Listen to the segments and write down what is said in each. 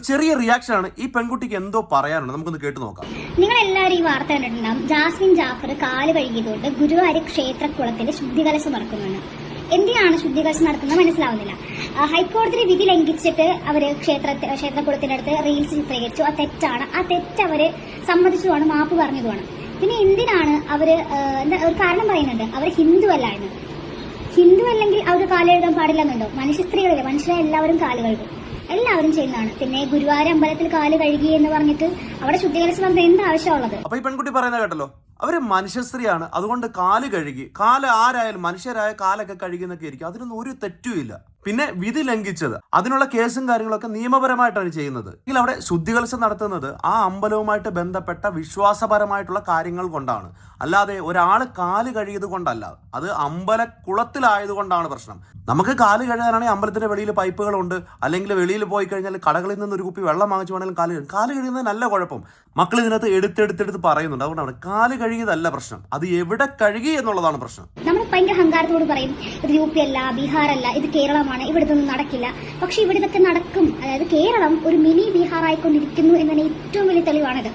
ഒരു ചെറിയ റിയാക്ഷൻ ആണ്. ഈ പെൺകുട്ടിക്ക് എന്തോ പറയാനുണ്ട്. നമുക്കൊന്ന് കേട്ടു നോക്കാം. നിങ്ങൾ എല്ലാവരും ഈ വാർത്ത കണ്ടിട്ടുണ്ടാവും. ജാസ്മിൻ ജാഫർ കാൽ കഴുകിയതുകൊണ്ട് ഗുരുവായൂർ ക്ഷേത്രക്കുളത്തിൽ ശുദ്ധികലശം നടക്കുന്നുണ്ട്. എന്തിനാണ് ശുദ്ധികലശം നടത്തുന്നത് മനസ്സിലാവുന്നില്ല. ഹൈക്കോടതി വിധി ലംഘിച്ചിട്ട് അവർ ക്ഷേത്ര ക്ഷേത്രക്കുളത്തിനടുത്ത് റീൽസ് ചിത്രീകരിച്ചു. ആ തെറ്റാണ്. ആ തെറ്റ് അവർ സമ്മതിച്ചുമാണ് മാപ്പ് പറഞ്ഞതുമാണ്. പിന്നെ എന്തിനാണ് അവർ എന്താ ഒരു കാരണം പറയുന്നുണ്ട്. അവർ ഹിന്ദു അല്ല എന്ന്. ഹിന്ദു അല്ലെങ്കിൽ അവർക്ക് കാലെഴുതാൻ പാടില്ല പാടില്ലെന്നുണ്ടോ? മനുഷ്യ സ്ത്രീകളില്ല. മനുഷ്യരെ എല്ലാവരും കാലുകൾ കഴുകും. എല്ലാവരും ചെയ്യുന്നതാണ്. പിന്നെ ഗുരുവായൂർ അമ്പലത്തിൽ കാൽ കഴുകി എന്ന് പറഞ്ഞിട്ട് അവിടെ ശുദ്ധീകരിച്ചു പറഞ്ഞാൽ എന്താ ആവശ്യമുള്ളത്? അപ്പൊ ഈ പെൺകുട്ടി പറയുന്നത് കേട്ടല്ലോ അവർ മനുഷ്യസ്ത്രീയാണ് അതുകൊണ്ട് കാൽ കഴുകി. കാൽ ആരായാലും മനുഷ്യരായ കാലൊക്കെ കഴുകി എന്നൊക്കെ ഇരിക്കും. അതിനൊന്നും ഒരു തെറ്റുമില്ല പിന്നെ വിധി ലംഘിച്ചത്. അതിനുള്ള കേസും കാര്യങ്ങളൊക്കെ നിയമപരമായിട്ടാണ് ചെയ്യുന്നത്. എങ്കിൽ അവിടെ ശുദ്ധികലശം നടത്തുന്നത് ആ അമ്പലവുമായിട്ട് ബന്ധപ്പെട്ട വിശ്വാസപരമായിട്ടുള്ള കാര്യങ്ങൾ കൊണ്ടാണ്. അല്ലാതെ ഒരാൾ കാൽ കഴിയത് കൊണ്ടല്ല. അത് അമ്പല കുളത്തിലായതുകൊണ്ടാണ് പ്രശ്നം. നമുക്ക് കാൽ കഴുകാനാണെങ്കിൽ അമ്പലത്തിന്റെ വെളിയിൽ പൈപ്പുകളുണ്ട്. അല്ലെങ്കിൽ വെളിയിൽ പോയി കഴിഞ്ഞാൽ കടകളിൽ നിന്ന് ഒരു കുപ്പി വെള്ളം വാങ്ങിച്ചു വേണമെങ്കിലും കാൽ കഴുകും. കാൽ കഴിയുന്നത് നല്ല കുഴപ്പം. മക്കൾ ഇതിനകത്ത് എടുത്തെടുത്തെടുത്ത് പറയുന്നുണ്ട്. അതുകൊണ്ടാണ്. കാൽ കഴുകിയതല്ല പ്രശ്നം. അത് എവിടെ കഴുകി എന്നുള്ളതാണ് പ്രശ്നം. ഭയങ്കര അഹങ്കാരത്തോട് പറയും ഇത് യു പി അല്ല ബീഹാർ അല്ല ഇത് കേരളമാണ് ഇവിടുത്തെ ഒന്നും നടക്കില്ല. പക്ഷെ ഇവിടെ ഇതൊക്കെ നടക്കും. അതായത് കേരളം ഒരു മിനി ബീഹാർ ആയിക്കൊണ്ടിരിക്കുന്നു എന്നതിന് ഏറ്റവും വലിയ തെളിവാണിത്.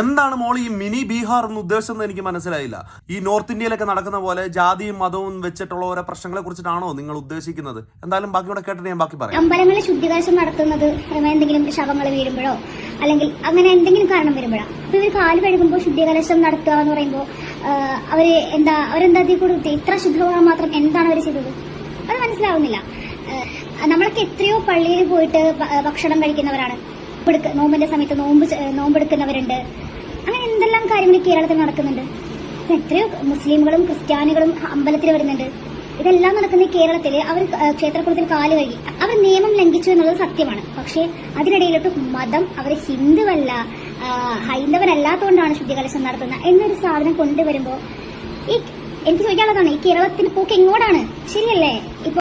എന്താണ് മോൾ ഈ മിനി ബീഹാർ എന്ന് ഉദ്ദേശം എനിക്ക് മനസ്സിലായില്ല. ഈ നോർത്ത് ഇന്ത്യയിലൊക്കെ നടക്കുന്ന പോലെ ജാതിയും മതവും വെച്ചിട്ടുള്ള ഓരോ പ്രശ്നങ്ങളെ കുറിച്ചിട്ടാണോ നിങ്ങൾ ഉദ്ദേശിക്കുന്നത്? എന്തായാലും ബാക്കി കൂടെ കേട്ടിട്ട് ഞാൻ ബാക്കി പറയാം. അമ്പലങ്ങളിൽ ശുദ്ധീകരണം നടത്തുന്നത് എന്തെങ്കിലും ശവങ്ങൾ വീഴുമ്പോഴോ? അല്ലെങ്കിൽ അങ്ങനെ എന്തെങ്കിലും കാരണം വരുമ്പോഴാണ് അപ്പൊ ഇവർ കാൽ കഴുകുമ്പോൾ ശുദ്ധീകലശം നടത്തുക എന്ന് പറയുമ്പോൾ അവർ എന്താ അവരെന്താ കൂടെ ഇത്ര ശുദ്ധമാകാൻ മാത്രം എന്താണ് അവർ ചെയ്തത്? അത് മനസ്സിലാവുന്നില്ല. നമ്മളൊക്കെ എത്രയോ പള്ളിയിൽ പോയിട്ട് ഭക്ഷണം കഴിക്കുന്നവരാണ്. നോമ്പിന്റെ സമയത്ത് നോമ്പ് നോമ്പെടുക്കുന്നവരുണ്ട് അങ്ങനെ എന്തെല്ലാം കാര്യങ്ങൾ കേരളത്തിൽ നടക്കുന്നുണ്ട്? എത്രയോ മുസ്ലിമുകളും ക്രിസ്ത്യാനികളും അമ്പലത്തിൽ വരുന്നുണ്ട്. ഇതെല്ലാം നടക്കുന്ന കേരളത്തിലെ അവർ ക്ഷേത്രക്കുളത്തിൽ കാൽ കഴുകി. അവർ നിയമം ലംഘിച്ചു എന്നുള്ളത് സത്യമാണ്. പക്ഷേ അതിനിടയിലോട്ട് മതം അവർ ഹിന്ദുവല്ല ഹൈന്ദവനല്ലാത്തതുകൊണ്ടാണ് ശുദ്ധികലശം നടത്തുന്നത് എന്നൊരു സാധനം കൊണ്ടുവരുമ്പോ ഈ എനിക്ക് ചോദിക്കാനുള്ളതാണ് ഈ കേരളത്തിന്റെ പോക്ക് എങ്ങോട്ടാണ്? ശരിയല്ലേ? ഇപ്പൊ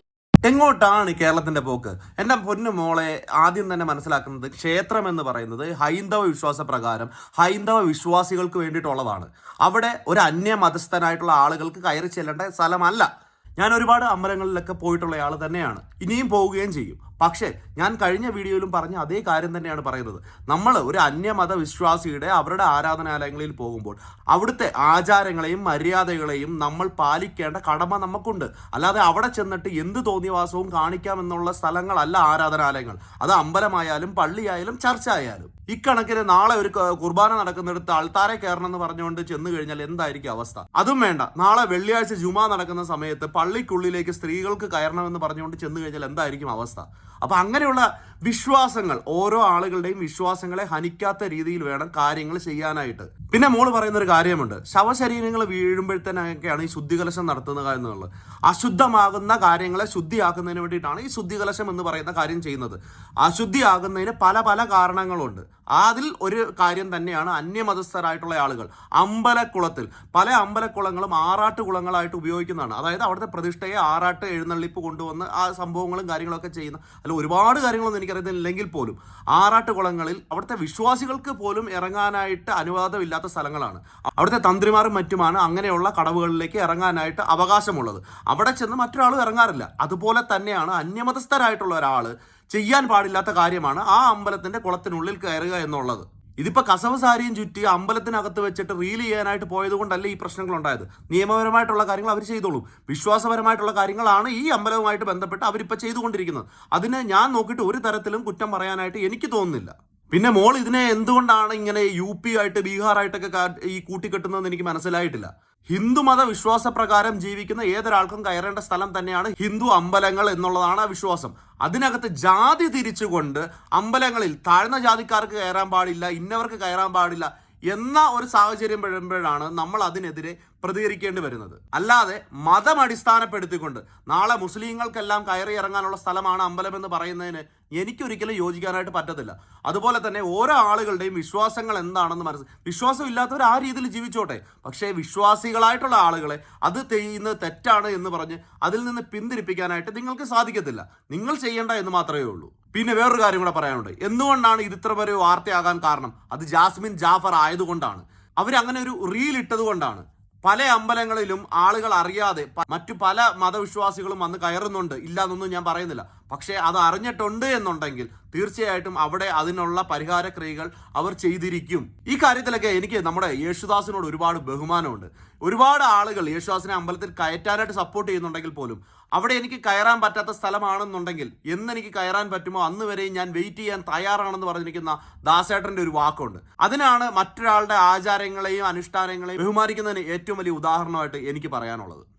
എങ്ങോട്ടാണ് കേരളത്തിന്റെ പോക്ക്? എന്റെ പൊന്നു മോളെ ആദ്യം തന്നെ മനസ്സിലാക്കുന്നത് ക്ഷേത്രം എന്ന് പറയുന്നത് ഹൈന്ദവ വിശ്വാസ പ്രകാരം ഹൈന്ദവ വിശ്വാസികൾക്ക് വേണ്ടിയിട്ടുള്ളതാണ്. അവിടെ ഒരു അന്യ മതസ്ഥനായിട്ടുള്ള ആളുകൾക്ക് കയറി ചെല്ലേണ്ട സ്ഥലമല്ല. ഞാൻ ഒരുപാട് അമ്പലങ്ങളിലൊക്കെ പോയിട്ടുള്ള ആൾ തന്നെയാണ്. ഇനിയും പോവുകയും ചെയ്യും. പക്ഷേ ഞാൻ കഴിഞ്ഞ വീഡിയോയിലും പറഞ്ഞ അതേ കാര്യം തന്നെയാണ് പറയുന്നത്. നമ്മൾ ഒരു അന്യമത വിശ്വാസിയുടെ അവരുടെ ആരാധനാലയങ്ങളിൽ പോകുമ്പോൾ അവിടുത്തെ ആചാരങ്ങളെയും മര്യാദകളെയും നമ്മൾ പാലിക്കേണ്ട കടമ നമുക്കുണ്ട്. അല്ലാതെ അവിടെ ചെന്നിട്ട് എന്ത് തോന്നിയവാസവും കാണിക്കാമെന്നുള്ള സ്ഥലങ്ങളല്ല ആരാധനാലയങ്ങൾ. അത് അമ്പലമായാലും പള്ളിയായാലും ചർച്ച ആയാലും ഇക്കണക്കിന് നാളെ ഒരു കുർബാന നടക്കുന്നിടത്ത് അൾത്താരെ കയറണം എന്ന് പറഞ്ഞുകൊണ്ട് ചെന്നു കഴിഞ്ഞാൽ എന്തായിരിക്കും അവസ്ഥ? അതും വേണ്ട. നാളെ വെള്ളിയാഴ്ച ജുമാ നടക്കുന്ന സമയത്ത് പള്ളിക്കുള്ളിലേക്ക് സ്ത്രീകൾക്ക് കയറണമെന്ന് പറഞ്ഞുകൊണ്ട് ചെന്നു കഴിഞ്ഞാൽ എന്തായിരിക്കും അവസ്ഥ? അപ്പൊ അങ്ങനെയുള്ള വിശ്വാസങ്ങൾ ഓരോ ആളുകളുടെയും വിശ്വാസങ്ങളെ ഹനിക്കാത്ത രീതിയിൽ വേണം കാര്യങ്ങൾ ചെയ്യാനായിട്ട്. പിന്നെ മോൾ പറയുന്ന ഒരു കാര്യമുണ്ട്. ശവശരീരങ്ങൾ വീഴുമ്പോഴത്തേനൊക്കെയാണ് ഈ ശുദ്ധികലശം നടത്തുന്നത് എന്നുള്ളത്. അശുദ്ധമാകുന്ന കാര്യങ്ങളെ ശുദ്ധിയാക്കുന്നതിന് വേണ്ടിയിട്ടാണ് ഈ ശുദ്ധികലശം എന്ന് പറയുന്ന കാര്യം ചെയ്യുന്നത്. അശുദ്ധിയാകുന്നതിന് പല പല കാരണങ്ങളുണ്ട്. അതിൽ ഒരു കാര്യം തന്നെയാണ് അന്യമതസ്ഥരായിട്ടുള്ള ആളുകൾ. അമ്പലക്കുളത്തിൽ പല അമ്പലക്കുളങ്ങളും ആറാട്ട് കുളങ്ങളായിട്ട് ഉപയോഗിക്കുന്നതാണ്. അതായത് അവിടുത്തെ പ്രതിഷ്ഠയെ ആറാട്ട് എഴുന്നള്ളിപ്പ് കൊണ്ടുവന്ന് ആ സംഭവങ്ങളും കാര്യങ്ങളൊക്കെ ചെയ്യുന്ന അല്ല ഒരുപാട് കാര്യങ്ങളൊന്നും എനിക്കറിയത്തില്ലെങ്കിൽ പോലും ആറാട്ട് കുളങ്ങളിൽ അവിടുത്തെ വിശ്വാസികൾക്ക് പോലും ഇറങ്ങാനായിട്ട് അനുവാദമില്ലാത്ത സ്ഥലങ്ങളാണ്. അവിടുത്തെ തന്ത്രിമാരും മറ്റുമാണ് അങ്ങനെയുള്ള കടവുകളിലേക്ക് ഇറങ്ങാനായിട്ട് അവകാശമുള്ളത്. അവിടെ ചെന്ന് മറ്റൊരാളും ഇറങ്ങാറില്ല. അതുപോലെ തന്നെയാണ് അന്യമതസ്ഥരായിട്ടുള്ള ഒരാൾ ചെയ്യാൻ പാടില്ലാത്ത കാര്യമാണ് ആ അമ്പലത്തിന്റെ കുളത്തിനുള്ളിൽ കയറുക എന്നുള്ളത്. ഇതിപ്പോ കസവ സാരിയും ചുറ്റി അമ്പലത്തിനകത്ത് വെച്ചിട്ട് റീൽ ചെയ്യാനായിട്ട് പോയത് കൊണ്ടല്ല ഈ പ്രശ്നങ്ങൾ ഉണ്ടായത് നിയമപരമായിട്ടുള്ള കാര്യങ്ങൾ അവർ ചെയ്തോളും. വിശ്വാസപരമായിട്ടുള്ള കാര്യങ്ങളാണ് ഈ അമ്പലവുമായിട്ട് ബന്ധപ്പെട്ട് അവരിപ്പോൾ ചെയ്തുകൊണ്ടിരിക്കുന്നത്. അതിനെ ഞാൻ നോക്കിയിട്ട് ഒരു തരത്തിലും കുറ്റം പറയാനായിട്ട് എനിക്ക് തോന്നുന്നില്ല. പിന്നെ മോൾ ഇതിനെ എന്തുകൊണ്ടാണ് ഇങ്ങനെ യു പി ആയിട്ട് ബീഹാറായിട്ടൊക്കെ ഈ കൂട്ടിക്കെട്ടുന്നതെന്ന് എനിക്ക് മനസ്സിലായിട്ടില്ല. ഹിന്ദുമത വിശ്വാസ പ്രകാരം ജീവിക്കുന്ന ഏതൊരാൾക്കും കയറേണ്ട സ്ഥലം തന്നെയാണ് ഹിന്ദു അമ്പലങ്ങൾ എന്നുള്ളതാണ് ആ വിശ്വാസം. അതിനകത്ത് ജാതി തിരിച്ചുകൊണ്ട് അമ്പലങ്ങളിൽ താഴ്ന്ന ജാതിക്കാർക്ക് കയറാൻ പാടില്ല ഇന്നവർക്ക് കയറാൻ പാടില്ല എന്ന ഒരു സാഹചര്യം വരുമ്പോഴാണ് നമ്മൾ അതിനെതിരെ പ്രതികരിക്കേണ്ടി വരുന്നത്. അല്ലാതെ മതം അടിസ്ഥാനപ്പെടുത്തിക്കൊണ്ട് നാളെ മുസ്ലിങ്ങൾക്കെല്ലാം കയറി ഇറങ്ങാനുള്ള സ്ഥലമാണ് അമ്പലം എന്ന് പറയുന്നതിന് എനിക്കൊരിക്കലും യോജിക്കാനായിട്ട് പറ്റത്തില്ല. അതുപോലെ തന്നെ ഓരോ ആളുകളുടെയും വിശ്വാസങ്ങൾ എന്താണെന്ന് മനസ്സിൽ വിശ്വാസം ഇല്ലാത്തവർ ആ രീതിയിൽ ജീവിച്ചോട്ടെ. പക്ഷേ വിശ്വാസികളായിട്ടുള്ള ആളുകളെ അത് ചെയ്യുന്നത് തെറ്റാണ് എന്ന് പറഞ്ഞ് അതിൽ നിന്ന് പിന്തിരിപ്പിക്കാനായിട്ട് നിങ്ങൾക്ക് സാധിക്കത്തില്ല. നിങ്ങൾ ചെയ്യേണ്ട എന്ന് മാത്രമേ ഉള്ളൂ. പിന്നെ വേറൊരു കാര്യം കൂടെ പറയാനുണ്ട്. എന്തുകൊണ്ടാണ് ഇത് ഇത്ര വരെ വാർത്തയാകാൻ കാരണം? അത് ജാസ്മിൻ ജാഫർ ആയതുകൊണ്ടാണ്. അവർ അങ്ങനെ ഒരു റീൽ ഇട്ടതുകൊണ്ടാണ് പല അമ്പലങ്ങളിലും ആളുകൾ അറിയാതെ മറ്റു പല മതവിശ്വാസികളും വന്ന് കയറുന്നുണ്ട്. ഇല്ല എന്നൊന്നും ഞാൻ പറയുന്നില്ല. പക്ഷേ അത് അറിഞ്ഞിട്ടുണ്ട് എന്നുണ്ടെങ്കിൽ തീർച്ചയായിട്ടും അവിടെ അതിനുള്ള പരിഹാര ക്രിയകൾ അവർ ചെയ്തിരിക്കും. ഈ കാര്യത്തിലൊക്കെ എനിക്ക് നമ്മുടെ യേശുദാസിനോട് ഒരുപാട് ബഹുമാനമുണ്ട്. ഒരുപാട് ആളുകൾ യേശുദാസിനെ അമ്പലത്തിൽ കയറ്റാനായിട്ട് സപ്പോർട്ട് ചെയ്യുന്നുണ്ടെങ്കിൽ പോലും അവിടെ എനിക്ക് കയറാൻ പറ്റാത്ത സ്ഥലമാണെന്നുണ്ടെങ്കിൽ എന്നെനിക്ക് കയറാൻ പറ്റുമോ? അന്ന് വരെയും ഞാൻ വെയിറ്റ് ചെയ്യാൻ തയ്യാറാണെന്ന് പറഞ്ഞിരിക്കുന്ന ദാസേട്ടന്റെ ഒരു വാക്കുണ്ട്. അതിനാണ് മറ്റൊരാളുടെ ആചാരങ്ങളെയും അനുഷ്ഠാനങ്ങളെയും ബഹുമാനിക്കുന്നതിന് ഏറ്റവും വലിയ ഉദാഹരണമായിട്ട് എനിക്ക് പറയാനുള്ളത്.